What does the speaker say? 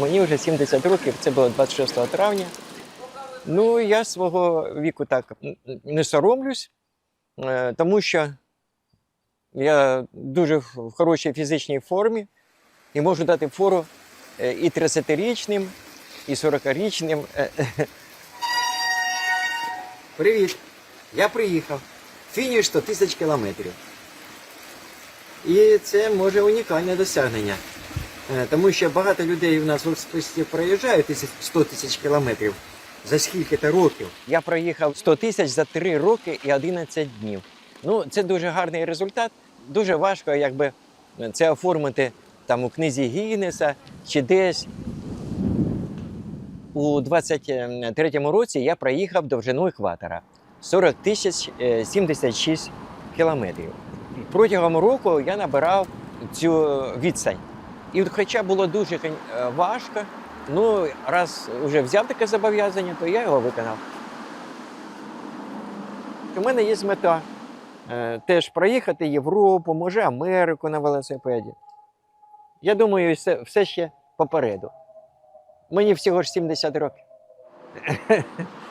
мені вже 70 років, це було 26 травня. Ну, я свого віку так не соромлюсь, е, тому що я дуже в хорошій фізичній формі і можу дати фору е, і 30-річним, і 40-річним. е, Привіт! Я приїхав. Фініш 100 тисяч кілометрів. І це може унікальне досягнення. Е, Тому що багато людей у нас в списку проїжджають 100 тисяч кілометрів за скільки-то років. Я проїхав 100 тисяч за 3 роки і 11 днів. Ну, це дуже гарний результат. Дуже важко, якби це оформити там у книзі Гіннеса чи десь. У 23-му році я проїхав довжину екватора 40 тисяч е, 76 кілометрів. Протягом року я набирав цю відстань. І хоча було дуже е, важко, ну раз вже взяв таке зобов'язання, то я його виконав. У мене є мета е, теж проїхати Європу, може Америку на велосипеді. Я думаю, все, все ще попереду. Мені всього ж 70 років.